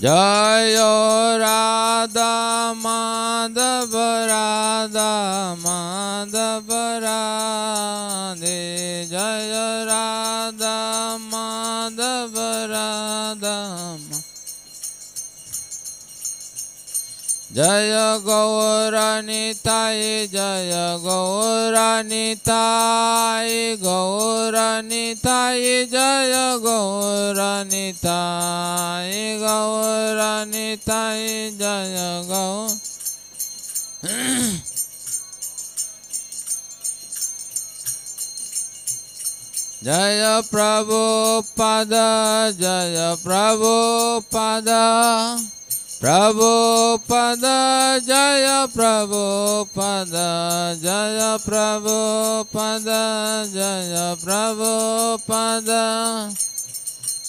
জয় রাধা মাধব রাধা মাধব রাধে জয় রাধা মাধব রাধা মা- জয় গৌরনিতাই জয় গৌরনিতাই গৌরনিতাই জয় গৌরনিতাই গৌরনিতাই জয় গৌ জয় প্রভু পদ প্রভু পদ জয় প্রভু পদ জয় প্রভু পদ জয় প্রভু পদ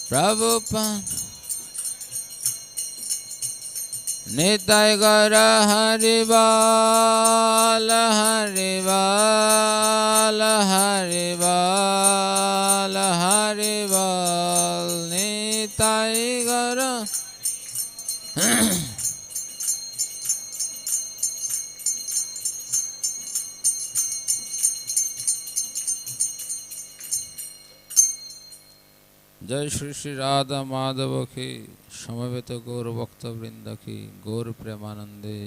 প্রভু পদ জয় শ্রী শ্রী রাধা মাধব কি সমবেত গৌর ভক্তবৃন্দ কি গৌর প্রেমানন্দে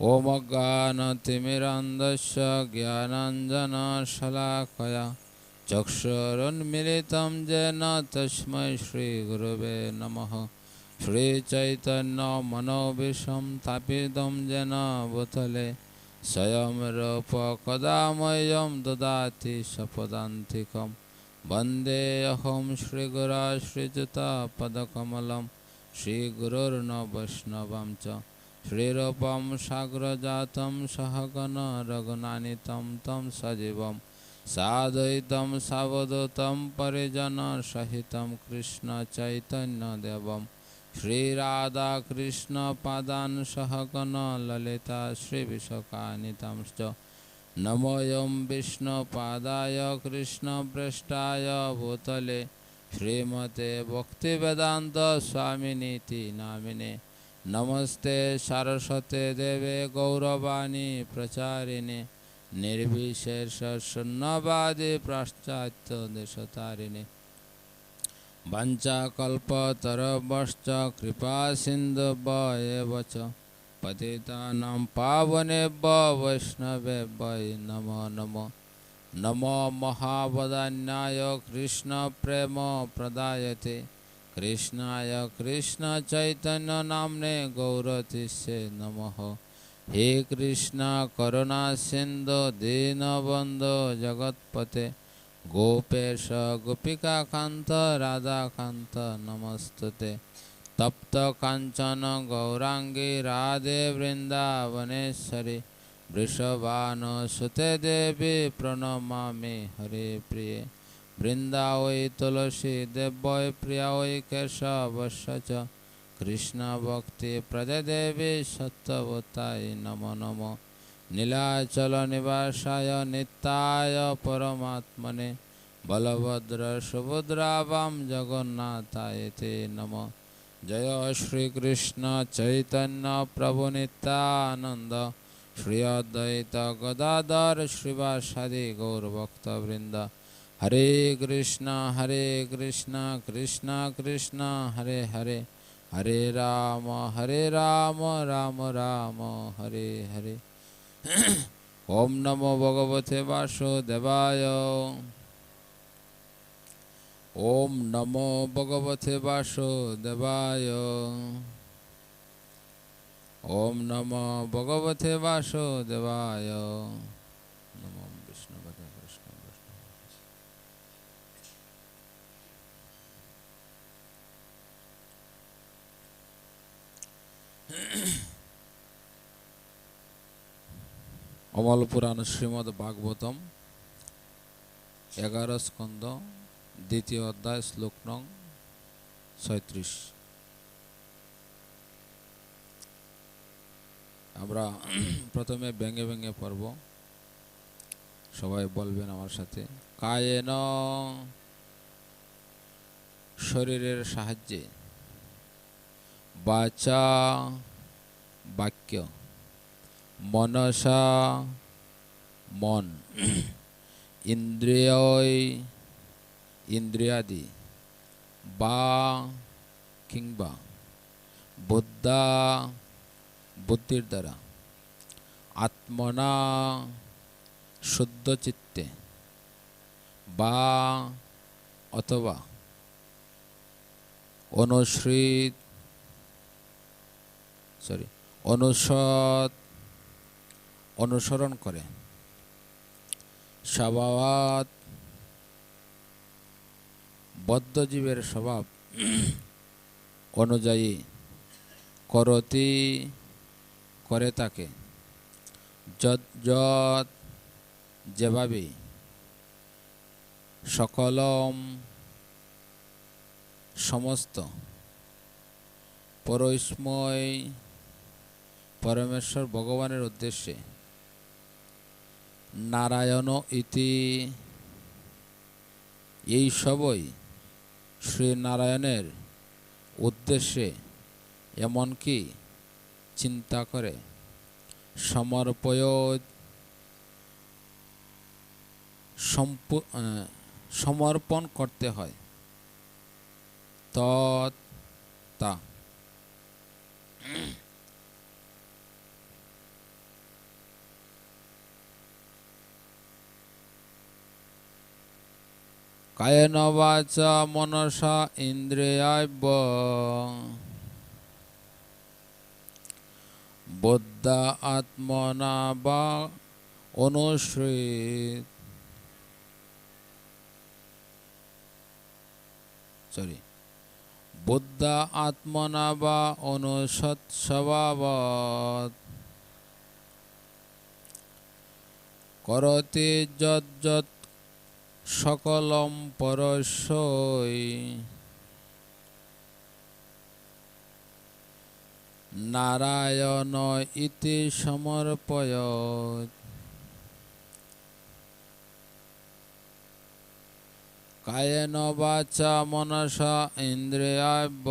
ওম জ্ঞান তিমিরান্ধস্য জ্ঞানাঞ্জন শলাকয়া চক্ষুরুন্মিলিतं যেন তস্मै শ্রীগুরবে নমঃ श्रीचैतन्यमनोविशं तापिदं येन भूतले स्वयं रूपकदामयं ददाति सपदान्तिकं वन्देऽहं श्रीगुरा श्रीजुतापदकमलं श्रीगुरुर्न वैष्णवं च श्रीरूपं साग्रजातं सहगणरघुनानितं तं सजीवं साधयितं सावधूतं परिजनसहितं कृष्णचैतन्यदेवम् श्रीराधाकृष्णपादान् सहगण ललिता श्रीविशकानितंश्च नमोऽयं विष्णुपादाय कृष्णपृष्ठाय भूतले श्रीमते भक्तिवेदान्तस्वामिनीति नामिने नमस्ते सरस्वते देवे गौरवाणी प्रचारिणे निर्विशेषशून्यवादि पाश्चात्यदेशतारिणे वञ्चाकल्पतरवश्च વંચાકલ્પતરબશ્ચ કૃપાસિન્ધુભયવ ચ પતિતાનાં પાવનેભ્ય વૈષ્ણવેભ્ય નમો નમો નમો મહાવદાન્યાય કૃષ્ણ પ્રેમ પ્રદાયતે કૃષ્ણાય કૃષ્ણ ચૈતન્ય નામને ગૌરતિષ્ય નમઃ હે કૃષ્ણ કરુણા સિંધુ દીનબંધુ જગતપતે গোপেশ গোপিকাকান্ত রাধাকান্ত নমস্তুতে। তপ্ত কাঞ্চন গৌরাঙ্গী রাধে বৃন্দাবনেশ্বরী। সুতে দেবী প্রণমামি হরে প্রিয়ে। বৃন্দাওই তুলসী দেবৈ প্রিয়াওই কেশবশ্য কৃষ্ণ ভক্তি প্রজদেবী সত্যবতাই নম নমঃ। নীলাচল নিবাসায় নিত্যায় পরমাত্মনে বলভদ্র সুভদ্রা বাম জগন্নাথায় তে নম। জয় শ্রীকৃষ্ণ চৈতন্য প্রভু নিত্যানন্দ। শ্রী অদ্বৈত গদাধর শ্রীবাসাদি গৌরভক্তবৃন্দ। হরে কৃষ্ণ হরে কৃষ্ণ কৃষ্ণ কৃষ্ণ, হরে হরে। হরে রাম হরে রাম রাম রাম, হরে হরে। ওম নমো ভগবতে বাসুদেবায়। ওম নমো ভগবতে বাসুদেবায়। ওম নমো ভগবতে বাসুদেবায়। নমো বিষ্ণুপদে কৃষ্ণ বিষ্ণু অমল পুরাণ শ্রীমদ্ ভাগবতম, এগারো স্কন্দ দ্বিতীয় অধ্যায়, শ্লোক নং ছয়ত্রিশ। আমরা প্রথমে ব্যঙ্গে ব্যঙ্গে পড়ব। সবাই বলবেন আমার সাথে, কায়েন শরীরের সাহায্যে বাচা বাক্য। মনসা মন ইন্দ্রিয় ইন্দ্রিয়াদি, বা কিংবা বুদ্ধা বুদ্ধির দ্বারা। আত্মনা শুদ্ধ চিত্তে, বা অথবা অনুসৃত সরি অনুসদ অনুসরণ করে। স্বভাবাত বদ্ধজীবের স্বভাব অনুযায়ী করতি করে তাকে। যত যত যেভাবে সকলম সমস্ত পরস্ময় পরমেশ্বর ভগবানের উদ্দেশ্যে নারায়ণ ইতি। এই সবই শ্রী নারায়ণের উদ্দেশ্যে এমনকি চিন্তা করে। সমর্পয় সমর্পণ করতে হয়। তা। কায়েন বাচা মনসা ইন্দ্রিয়াব্য। বুদ্ধা আত্মনা বা অনুসৃত। সরি বুদ্ধা আত্মনা বা অনুসৎ স্বভাবত। করতে যত যৎ সকলম পরশই নারায়ণ ইতি সমর্পয়। কায়েন বাচা মনসা ইন্দ্রিয়াব্য।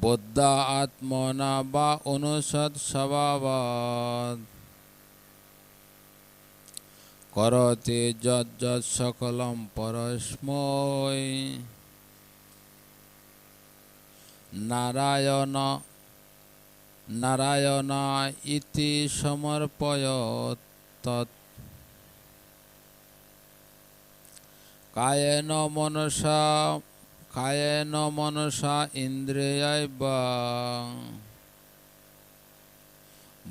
বুদ্ধা আত্মনা বা অনুষদ স্বভাবাৎ। করতে যৎ সকলম পরস্মৈ নারায়ণ নারায়ণ ইতি সমর্পয় তৎ কায়েন মনসা কায়েন মনসা ইন্দ্রিয়াইবা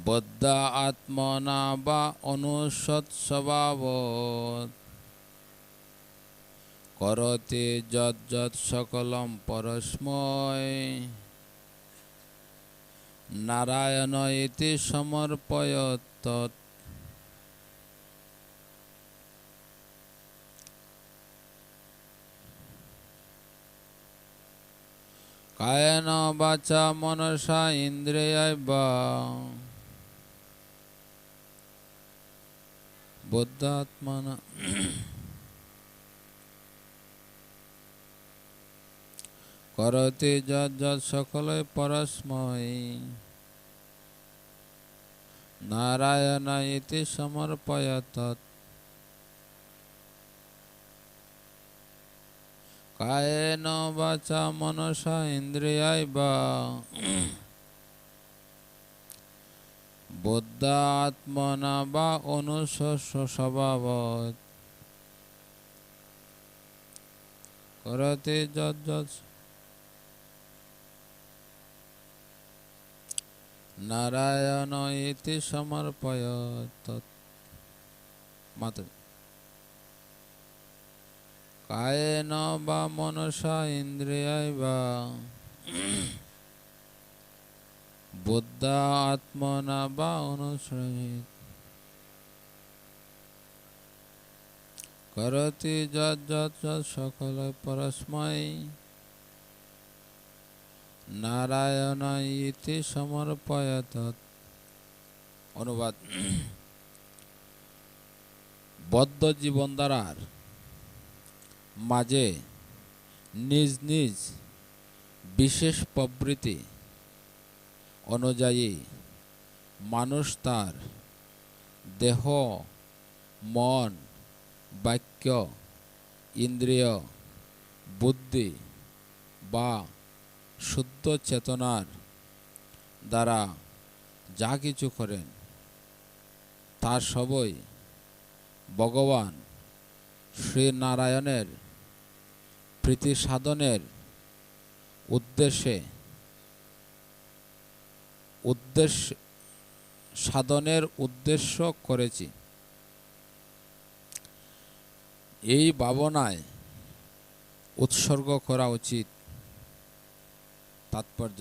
বদ্ধা আত্মনা বা অনুষদ স্বভাব করতে যত সকলম পরস্ময় নারায়ণ এতে সমর্পয়ত কায়ন বাচা মনসা ইন্দ্রিয় বা বুদ্ধাত্মনা করতে যৎ যৎ সকলে পরস্মৈ নারায়ণ ইতি সমর্পয়ত কায়েন বাচা মনসা ইন্দ্রিয়ায় বা বুদ্ধাত্মনা বা অনুশস্য স্বভাবত করতে যৎ নারায়ণ ইতি সমর্পয়ত মাতা কায়েন বা মনসা ইন্দ্রিয়ায় বা বুদ্ধা আত্মনা বা অনুসৃত করতি সকল পরস্মৈ নারায়ণ ইতি সমর্পয়ত অনুবাদ বদ্ধ জীবন দ্বারার মাঝে নিজ নিজ বিশেষ প্রবৃত্তি অনুযায়ী মানুষ তার দেহ, মন, বাক্য, ইন্দ্রিয়, বুদ্ধি বা শুদ্ধ চেতনার দ্বারা যা কিছু করেন, তার সবই ভগবান শ্রীনারায়ণের প্রীতি সাধনের উদ্দেশ্যে উদ্দেশ্য, সাধনের উদ্দেশ্য করেছি। এই ভাবনায় উৎসর্গ করা উচিত। তাৎপর্য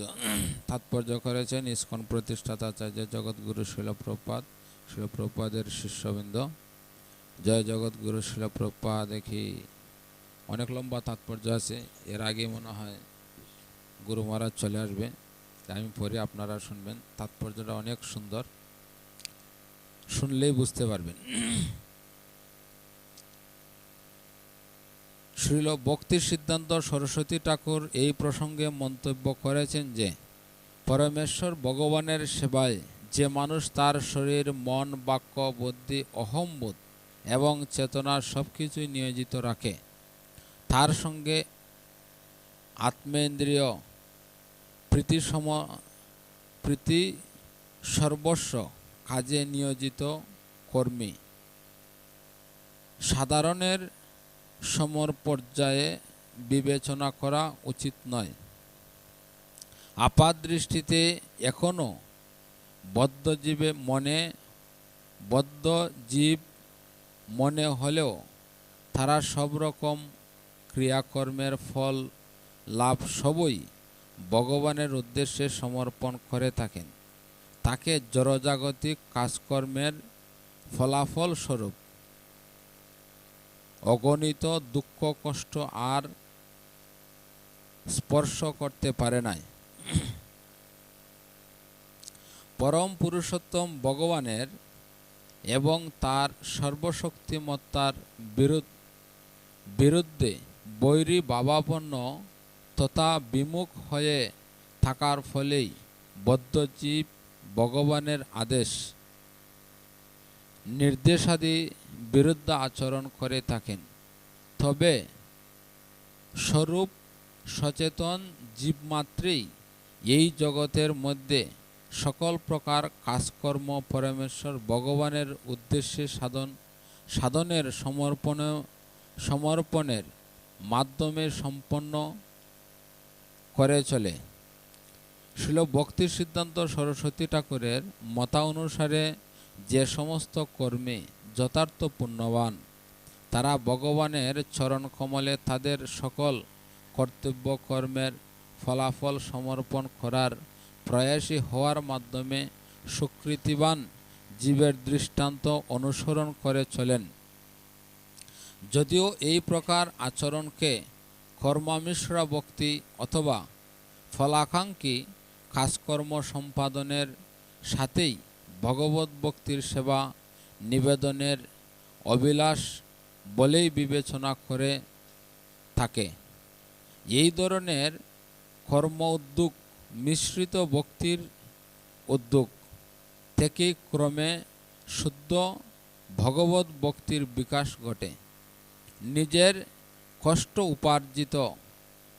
তাৎপর্য করেছেন ইস্কন প্রতিষ্ঠাতা আচার্য জগৎগুরু শিলপ্রপাত শিলপ্রপাদের শিষ্যবৃন্দ। জয় জগৎগুরু শিলপ্রপা দেখি অনেক লম্বা তাৎপর্য আছে, এর আগে মনে হয় গুরু মহারাজ চলে আসবে। আমি পরে আপনারা শুনবেন। তাৎপর্যটা অনেক সুন্দর। শুনলেই বুঝতে পারবেন। শ্রীল ভক্তির সিদ্ধান্ত সরস্বতী ঠাকুর এই প্রসঙ্গে মন্তব্য করেছেন যে, পরমেশ্বর ভগবানের সেবায় যে মানুষ তার শরীর, মন, বাক্য, বুদ্ধি, অহম্বোধ এবং চেতনা সব কিছুই নিয়োজিত রাখে, তার সঙ্গে আত্মেন্দ্রিয় প্রীতি সম, প্রীতি সর্বস্ব কাজে নিয়োজিত কর্মী। সাধারণের সমর পর্যায়ে বিবেচনা করা উচিত নয়। আপাত দৃষ্টিতে এখনও বদ্ধজীবে মনে বদ্ধ জীব মনে হলেও তারা সব রকম ক্রিয়াকর্মের ফল লাভ সবই ভগবানের উদ্দেশ্যে সমর্পণ করে থাকেন। তাকে জড়জাগতিক কাজকর্মের ফলাফল স্বরূপ অগণিত দুঃখ, কষ্ট আর স্পর্শ করতে পারে নাই। পরম পুরুষোত্তম ভগবানের এবং তার সর্বশক্তিমত্তার বিরুদ্ধে বৈরী ভাবাপন্ন তথা বিমুখ হয়ে থাকার ফলেই বদ্ধজীব ভগবানের আদেশ, নির্দেশাদি বিরুদ্ধ আচরণ করে থাকেন। তবে স্বরূপ সচেতন জীবমাত্রেই এই জগতের মধ্যে সকল প্রকার কাজকর্ম পরমেশ্বর ভগবানের উদ্দেশ্যে সাধন, সাধনের সমর্পণ সমর্পণের মাধ্যমে সম্পন্ন করে চলে। শিল ভক্তির সিদ্ধান্ত সরস্বতী ঠাকুরের মতা অনুসারে যে সমস্ত কর্মী যথার্থ পুণ্যবান, তারা ভগবানের চরণ কমলে তাদের সকল কর্তব্য কর্মের ফলাফল সমর্পণ করার প্রয়াসী হওয়ার মাধ্যমে সুকৃতিবান জীবের দৃষ্টান্ত অনুসরণ করে চলেন। যদিও এই প্রকার আচরণকে কর্মামিশ্রা ভক্তি অথবা ফলাকাঙ্ক্ষী কাজকর্ম সম্পাদনের সাথেই ভগবত ভক্তির সেবা, নিবেদনের অবিলাস বলেই বিবেচনা করে থাকে। এই ধরনের কর্ম উদ্যোগ, মিশ্রিত ভক্তির উদ্যোগ থেকেই ক্রমে শুদ্ধ ভগবত ভক্তির বিকাশ ঘটে। নিজের কষ্ট উপার্জিত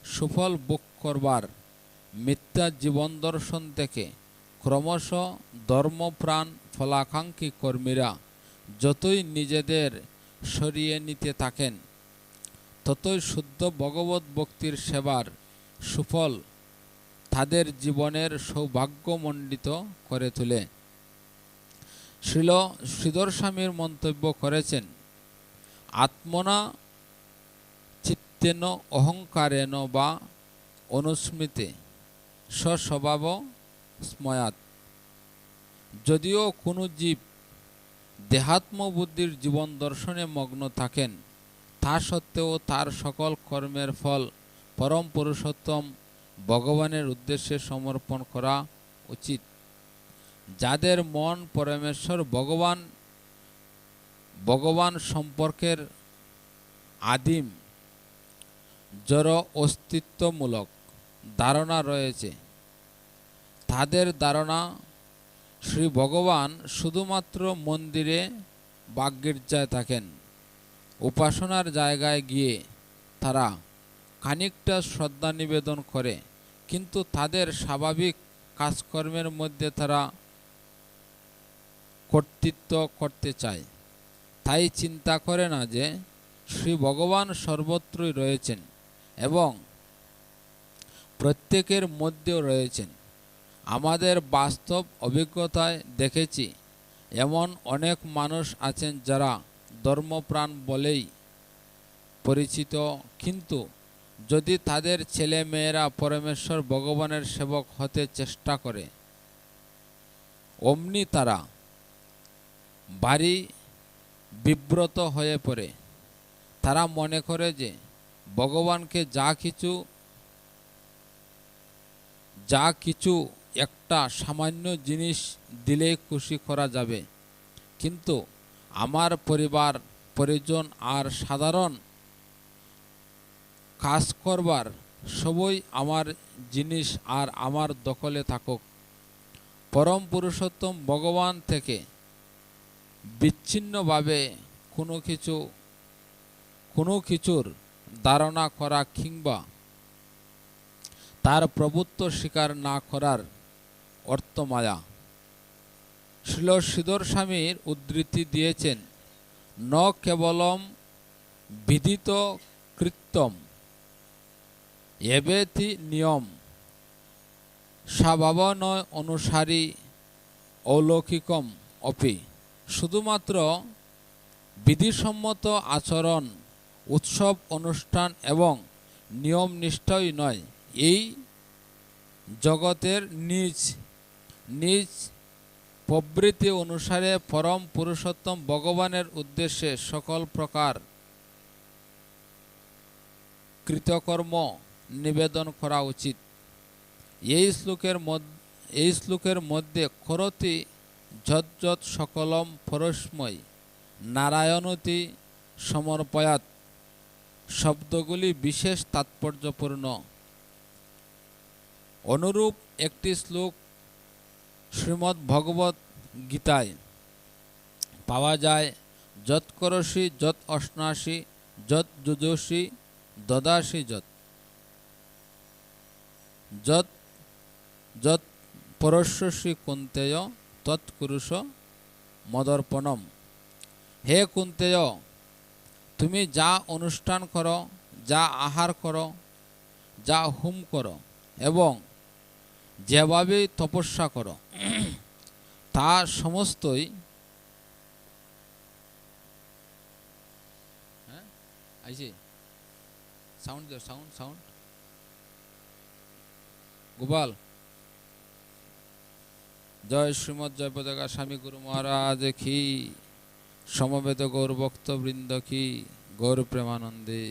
সুফল ভোগ করবার মিথ্যা জীবন দর্শন থেকে ক্রমশ ধর্মপ্রাণ ফলাকাঙ্ক্ষী কর্মীরা যতই নিজেদের সরিয়ে নিতে থাকেন, ততই শুদ্ধ ভগবত ভক্তির সেবার সুফল তাদের জীবনের সৌভাগ্যমণ্ডিত করে তোলে। শ্রীল শ্রীধর স্বামীর মন্তব্য করেছেন, আত্মনা চিত্তেন অহংকারেন বা অনুস্মৃতে স্বস্বভাব স্ময়াত যদিও কোনো জীব দেহাত্মবুদ্ধির জীবন দর্শনে মগ্ন থাকেন, তা সত্ত্বেও তার সকল কর্মের ফল পরম পুরুষোত্তম ভগবানের উদ্দেশ্যে সমর্পণ করা উচিত। যাদের মন পরমেশ্বর ভগবান ভগবান সম্পর্কের আদিম জড় অস্তিত্বমূলক ধারণা রয়েছে। তাদের ধারণা, শ্রী ভগবান শুধুমাত্র মন্দিরে বাগ্যির্জায় থাকেন। উপাসনার জায়গায় গিয়ে তারা খানিকটা শ্রদ্ধা নিবেদন করে, কিন্তু তাদের স্বাভাবিক কাজকর্মের মধ্যে তারা কর্তৃত্ব করতে চায়। তাই চিন্তা করে না যে, শ্রী ভগবান সর্বত্রই রয়েছেন। এবং প্রত্যেকের মধ্যেও রয়েছেন। আমাদের বাস্তব অভিজ্ঞতায় দেখেছি, এমন অনেক মানুষ আছেন যারা ধর্মপ্রাণ বলেই পরিচিত। কিন্তু যদি তাদের ছেলে মেয়েরা পরমেশ্বর ভগবানের সেবক হতে চেষ্টা করে, অমনি তারা বাড়ি বিব্রত হয়ে পড়ে। তারা মনে করে যে ভগবানকে যা কিছু যা কিছু একটা সামান্য জিনিস দিলেই খুশি করা যাবে। কিন্তু আমার পরিবার, পরিজন আর সাধারণ কাজ করবার সবই আমার জিনিস আর আমার দখলে থাকুক। পরম পুরুষোত্তম ভগবান থেকে বিচ্ছিন্নভাবে কোনো কিছু, কোনো কিছুর ধারণা করা কিংবা তার প্রভুত্ব স্বীকার না করার অর্থমায়া। শিল শ্রীধর স্বামীর উদ্ধৃতি দিয়েছেন, ন কেবলম বিদিত কৃত্যম, এবেতি নিয়ম। স্বভাবনয় অনুসারী অলৌকিকম অপি। শুধুমাত্র বিধিসম্মত আচরণ উৎসব, অনুষ্ঠান এবং নিয়ম নিষ্ঠাই নয়, এই জগতের নিজ নিজ প্রবৃত্তি অনুসারে পরম পুরুষোত্তম ভগবানের উদ্দেশ্যে সকল প্রকার কৃতকর্ম নিবেদন করা উচিত। এই শ্লোকের এই শ্লোকের মধ্যে খরতি যজ্জত সকলম পরস্ময় নারায়ণতি সমর্পয়াত। শব্দগুলি বিশেষ তাৎপর্যপূর্ণ। অনুরূপ একটি শ্লোক শ্রীমদ্ ভগবত গীতায় পাওয়া যায়, যৎ করসি, যৎ অশ্নাসি যৎ যুজসি, দদাসি যৎ। যৎ যৎ পরশ্বসী কুন্তেয় তৎকুরুষ মদর্পণম। হে কুন্তেয় তুমি যা অনুষ্ঠান করো, যা আহার করো, যা হুম করো এবং যেভাবে তপস্যা করো, তা সমস্তই হ্যাঁ সাউন্ড দিও সাউন্ড সাউন্ড গোপাল। জয় শ্রীমৎ জয় পতাকা স্বামী গুরু মহারাজ, কি সমবেত গৌর ভক্তবৃন্দ কি গৌর প্রেমানন্দে